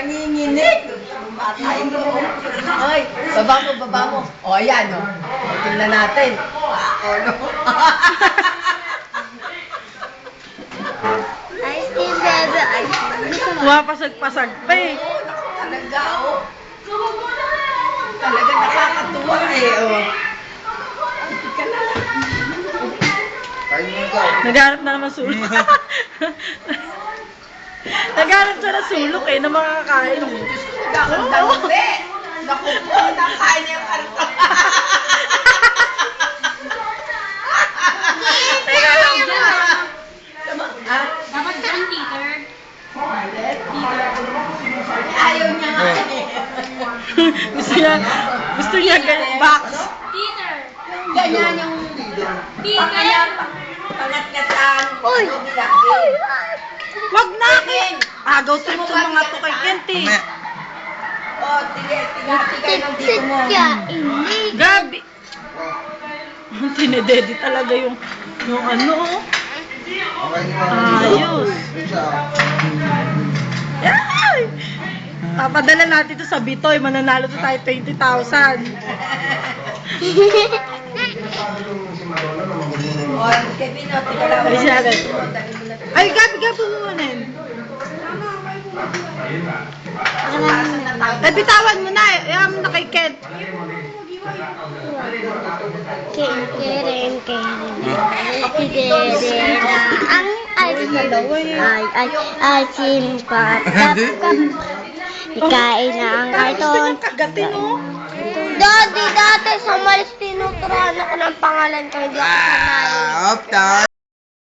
Nanginginig. Matay mo. Ay, baba mo, baba mo. O, ayan, o. Tingnan natin. O, no? Ice cream, bebe. Ice cream. Pumapasag-pasag pa eh. Talaga, o. Talaga nakakatuwa eh, o. Naghanap na naman sulok. Naghanap siya ng sulok eh, ng mga kakain. Gagandang uli. Naku po, nakain niya yung karton. Teka lang Ha? Dapat dyan, Peter. Ayaw niya nga eh. gusto niya, gusto niya ganyan, box. Peter. Ganyan yung Peter. pangat-ngatan. Uy! Wag akin! Agaw trip sa mga to kay Kenti. Mamaya. Oh, tige, tiga-tigay ng dito mo. Gabi! Tinededi talaga yung, yung ano. Ayos. Ay! Papadala natin to sa Bitoy, mananalo to tayo 20,000. Oh, Kevin, oh, tiga lang. Ay, siya rin. Oh, dali mo na. Ay, Gabi, Gabi, umunin. Ay, bitawan mo na. Iyan mo na kay Kent. Keren, keren, keren. Ang ay ay ay ay simpat Ikain na ang karton. Kagatin, oh. Daddy, dati sa malis tinuturuan ako ng pangalan ko, hindi ako sanay. Ah, down.